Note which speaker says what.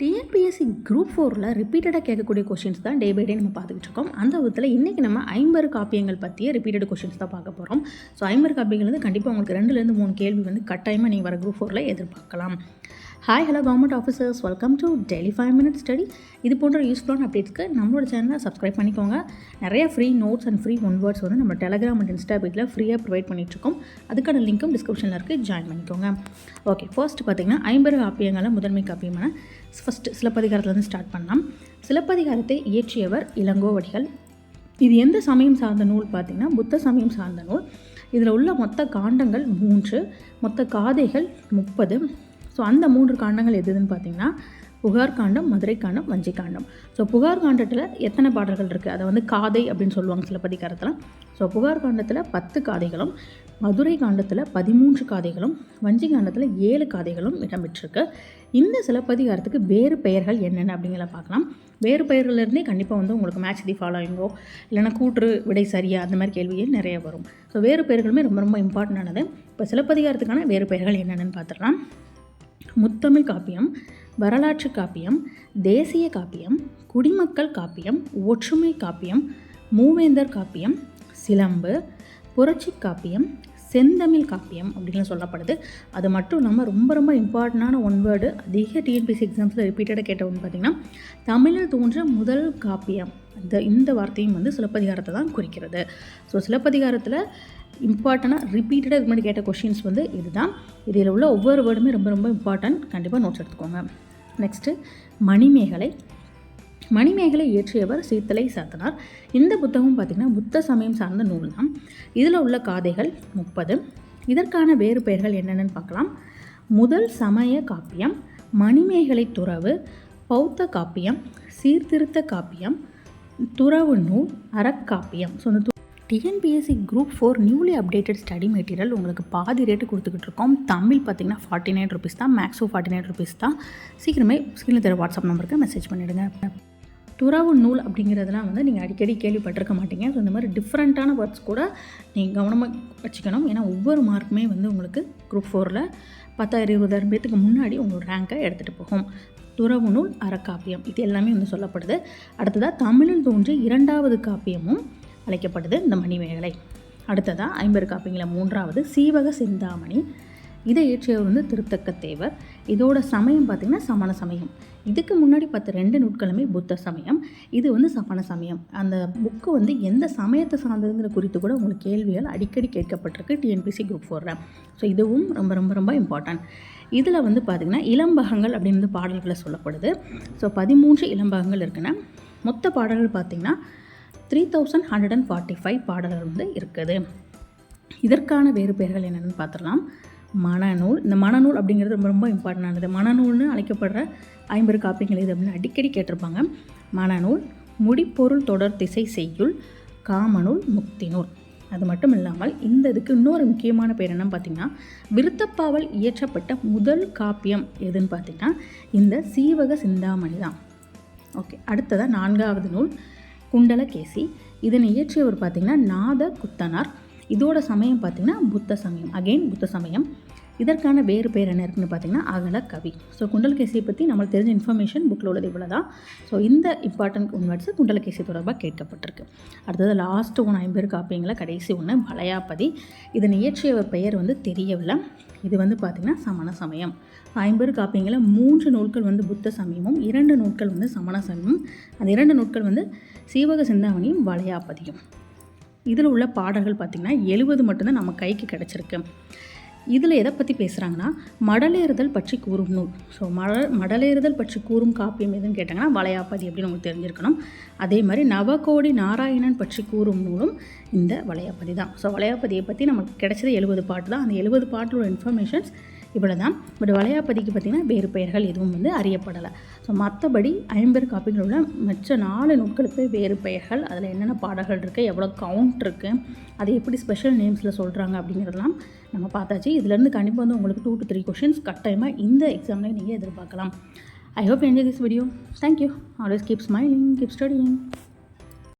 Speaker 1: TNPSC group ஃபோரில் ரிப்பீட்டடாக கேட்கக்கூடிய கொஷின்ஸ் தான் டே பை டே நம்ம பார்த்துக்கிட்டு இருக்கோம். அந்த விதத்தில் இன்றைக்கி நம்ம ஐம்பது காப்பியங்கள் பற்றிய ரிப்பீட்டட் கொஷின்ஸ் தான் பார்க்க போகிறோம் ஸோ ஐம்பது காப்பியங்கள் வந்து கண்டிப்பாக உங்களுக்கு ரெண்டுலேருந்து மூணு கேள்வி வந்து கட்டாயமாக நீங்கள் வர குரூப் ஃபோரில் எதிர்பார்க்கலாம். Hi hello government officers welcome to daily five minutes study இது போன்ற யூஸ்ஃபுல்லான அப்டேட்ஸ்க்கு நம்மளோட சேனலை சப்ஸ்கிரைப் பண்ணிக்கோங்க. நிறைய free notes and free one words வந்து நம்ம டெலகிராம் அண்ட் இன்ஸ்டா பேஜில் ஃப்ரீயாக ப்ரொவைட் பண்ணிட்டுருக்கோம். அதுக்கான லிங்க்கும் டிஸ்கிரிப்ஷனில் இருக்குது ஜாயின் பண்ணிக்கோங்க. ஓகே ஃபர்ஸ்ட் பார்த்தீங்கன்னா ஐம்பது காப்பியங்களை முதன்மை காப்பியமான ஃபஸ்ட்டு சிலப்பதிகாரத்துலேருந்து ஸ்டார்ட் பண்ணலாம். சிலப்பதிகாரத்தை இயற்றியவர் இளங்கோவடிகள் இது எந்த சமயம் சார்ந்த நூல் பார்த்திங்கன்னா புத்த சமயம் சார்ந்த நூல். இதில் உள்ள மொத்த காண்டங்கள் மூன்று மொத்த காதைகள் முப்பது ஸோ அந்த மூன்று காண்டங்கள் எதுன்னு பார்த்தீங்கன்னா புகார் காண்டம் மதுரை காண்டம் வஞ்சி காண்டம். ஸோ புகார் காண்டத்தில் எத்தனை பாடல்கள் இருக்குது அதை வந்து காதை அப்படின்னு சொல்லுவாங்க சிலப்பதிகாரத்தில் ஸோ புகார் காண்டத்தில் பத்து காதைகளும் மதுரை காண்டத்தில் பதிமூன்று காதைகளும் வஞ்சி காண்டத்தில் ஏழு காதைகளும் இடம்பெற்றிருக்கு. இந்த சிலப்பதிகாரத்துக்கு வேறு பெயர்கள் என்னென்ன அப்படிங்கிறத பார்க்கலாம். வேறு பெயர்கள்லேருந்தே கண்டிப்பாக வந்து உங்களுக்கு மேட்ச் தி ஃபாலோயிங்கோ இல்லைனா கூற்று விடை சரியா அந்த மாதிரி கேள்வியே நிறைய வரும். ஸோ வேறு பெயர்களுமே ரொம்ப ரொம்ப இம்பார்ட்டண்டானது இப்போ சிலப்பதிகாரத்துக்கான வேறு பெயர்கள் என்னென்னு பார்த்துக்கலாம் முத்தமிழ் காப்பியம் வரலாற்று காப்பியம் தேசிய காப்பியம் குடிமக்கள் காப்பியம் ஒற்றுமை காப்பியம் மூவேந்தர் காப்பியம் சிலம்பு புரட்சி காப்பியம் செந்தமிழ் காப்பியம் அப்படின்னு சொல்லப்படுது. அது மட்டும் இல்லாமல் ரொம்ப ரொம்ப இம்பார்ட்டண்டான ஒன் வேர்டு அதிக டிஎன்பிசி எக்ஸாம்ஸில் ரிப்பீட்டடாக கேட்ட ஒன்று பார்த்திங்கன்னா தமிழில் தோன்ற முதல் காப்பியம். இந்த இந்த வார்த்தையும் வந்து சிலப்பதிகாரத்தை தான் குறிக்கிறது. ஸோ சிலப்பதிகாரத்தில் இம்பார்ட்டனாக ரிப்பீட்டடாக இது மாதிரி கேட்ட கொஷின்ஸ் வந்து இதுதான். இதில் உள்ள ஒவ்வொரு வேர்டுமே ரொம்ப ரொம்ப இம்பார்ட்டன்ட் கண்டிப்பாக நோட்ஸ் எடுத்துக்கோங்க. நெக்ஸ்ட்டு மணிமேகலை. மணிமேகலை இயற்றியவர் சீத்தலை சாத்தனார். இந்த புத்தகம் பார்த்திங்கன்னா புத்த சமயம் சார்ந்த நூல் தான் இதில் உள்ள காதைகள் முப்பது. இதற்கான வேறு பெயர்கள் என்னென்னு பார்க்கலாம். முதல் சமய காப்பியம் மணிமேகலை துறவு பௌத்த காப்பியம் சீர்திருத்த காப்பியம் துறவு நூல் அறக்காப்பியம். ஸோ அந்த TNPSC group four newly updated study material உங்களுக்கு பாதி ரேட்டு கொடுத்துக்கிட்டு இருக்கோம். தமிழ் பார்த்தீங்கன்னா ஃபார்ட்டி நைன் ருபீஸ் தான் மேக்ஸோ ஃபார்ட்டி நைன் ருபீஸ் தான். சீக்கிரமே ஸ்க்ரீனில் தர வாட்ஸ்அப் நம்பருக்கு மெசேஜ் பண்ணிவிடுங்க துறவு நூல் அப்படிங்கிறதுலாம் வந்து நீங்கள் அடிக்கடி கேள்விப்பட்டிருக்க மாட்டீங்க. ஸோ இந்த மாதிரி டிஃப்ரெண்ட்டான வேர்ட்ஸ் கூட நீங்கள் கவனமாக வச்சுக்கணும். ஏன்னா ஒவ்வொரு மார்க்குமே வந்து உங்களுக்கு குரூப் ஃபோரில் பத்தாயிரம் இருபதாயிரம் பேத்துக்கு முன்னாடி உங்களோட ரேங்கை எடுத்துகிட்டு போகும். துறவு நூல் அறக்காப்பியம் இது எல்லாமே வந்து சொல்லப்படுது. அடுத்ததாக தமிழில் தோன்றிய இரண்டாவது காப்பியமும் அழைக்கப்படுது இந்த மணிமேகலை. அடுத்ததாக ஐம்பது காப்பிங்களில் மூன்றாவது சீவக சிந்தாமணி. இதை இயற்றியவர் வந்து திருத்தக்க தேவர் இதோட சமயம் பார்த்திங்கன்னா சமண சமயம். இதுக்கு முன்னாடி பார்த்த ரெண்டு நூட்களுமே புத்த சமயம். இது வந்து சமண சமயம். அந்த புக்கு வந்து எந்த சமயத்தை சார்ந்ததுங்கிற குறித்து கூட உங்களுக்கு கேள்விகள் அடிக்கடி கேட்கப்பட்டிருக்கு. டிஎன்பிசி குரூப் ஃபோரில் ஸோ இதுவும் ரொம்ப ரொம்ப ரொம்ப இம்பார்ட்டன்ட் இதில் வந்து பார்த்திங்கன்னா இளம்பகங்கள் அப்படின்னு பாடல்களை சொல்லப்படுது. ஸோ பதிமூன்று இளம்பகங்கள் இருக்குன்னா மொத்த பாடல்கள் பார்த்திங்கன்னா three thousand hundred and forty five பாடல்கள் வந்து இருக்குது. இதற்கான வேறு பெயர்கள் என்னென்னு பார்த்துடலாம். மனநூல். இந்த மனநூல் அப்படிங்கிறது ரொம்ப ரொம்ப இம்பார்ட்டண்டானது மனநூல்னு அழைக்கப்படுற ஐம்பது காப்பியங்கள் இது அப்படின்னு அடிக்கடி கேட்டிருப்பாங்க. மனநூல் முடிப்பொருள் தொடர் திசை செய்யுள் காமநூல் முக்தி நூல் அது மட்டும் இல்லாமல் இந்த இதுக்கு இன்னொரு முக்கியமான பேர் என்னன்னு பார்த்தீங்கன்னா விருத்தப்பாவல் இயற்றப்பட்ட முதல் காப்பியம் எதுன்னு பார்த்தீங்கன்னா இந்த சீவக சிந்தாமணி தான். ஓகே அடுத்ததாக நான்காவது நூல். குண்டலகேசி. இதனை இயற்றியவர் பார்த்திங்கன்னா நாத குத்தனார் இதோட சமயம் பார்த்திங்கன்னா புத்த சமயம். அகெயின் புத்த சமயம். இதற்கான வேறு பேர் என்ன இருக்குன்னு பார்த்தீங்கன்னா அகல கவி ஸோ குண்டலகேசியை பற்றி நம்மளுக்கு தெரிஞ்ச இன்ஃபர்மேஷன் புக்கில் உள்ளது இவ்வளோ தான் ஸோ இந்த இம்பார்ட்டன்ட் ஒன்வர்ட்ஸ் குண்டலகேசி தொடர்பாக கேட்கப்பட்டிருக்கு. அடுத்தது லாஸ்ட்டு ஒன்று ஐம்பது காப்பியங்களை கடைசி ஒன்று வளையாபதி இதன் இயற்றியவர் பெயர் வந்து தெரியவில்லை. இது வந்து பார்த்திங்கன்னா சமண சமயம். ஐம்பது காப்பியங்களை மூன்று நூல்கள் வந்து புத்த சமயமும் இரண்டு நூல்கள் வந்து சமண சமயமும். அந்த இரண்டு நூல்கள் வந்து சீவக சிந்தாமணியும் வளையாபதியும் இதில் உள்ள பாடல்கள் பார்த்திங்கன்னா எழுபது மட்டும்தான் நம்ம கைக்கு கிடச்சிருக்கு. இதில் எதை பற்றி பேசுகிறாங்கன்னா மடலேறுதல் பற்றி கூறும் நூல். ஸோ மட மடலேறுதல் பற்றி கூறும் காப்பியம் எதுன்னு கேட்டாங்கன்னா வளையாப்பதி அப்படின்னு உங்களுக்கு தெரிஞ்சிருக்கணும். அதே மாதிரி நவகோடி நாராயணன் பற்றி கூறும் நூலும் இந்த வளையாப்பதி தான். ஸோ வளையாப்பதியை பற்றி நமக்கு கிடைச்சது எழுபது பாட்டு தான். அந்த எழுபது பாட்டோட இன்ஃபர்மேஷன்ஸ் இவ்வளோ தான் பட் வளையாப்பதிக்கு பார்த்திங்கன்னா வேறு பெயர்கள் எதுவும் வந்து அறியப்படலை. ஸோ மற்றபடி ஐம்பெரு காப்பிகள் உள்ள மற்ற நாலு நூட்களுக்கு வேறு பெயர்கள் அதில் என்னென்ன பாடல்கள் இருக்குது எவ்வளோ கவுண்ட் இருக்குது அது எப்படி ஸ்பெஷல் நேம்ஸில் சொல்கிறாங்க அப்படிங்கிறதெல்லாம் நம்ம பார்த்தாச்சு. இதுலேருந்து கண்டிப்பாக வந்து உங்களுக்கு டூ டு த்ரீ கொஷின்ஸ் கட்டாயமாக இந்த எக்ஸாமில் நீங்கள் எதிர்பார்க்கலாம். I hope enjoy this video thank you always keep smiling keep studying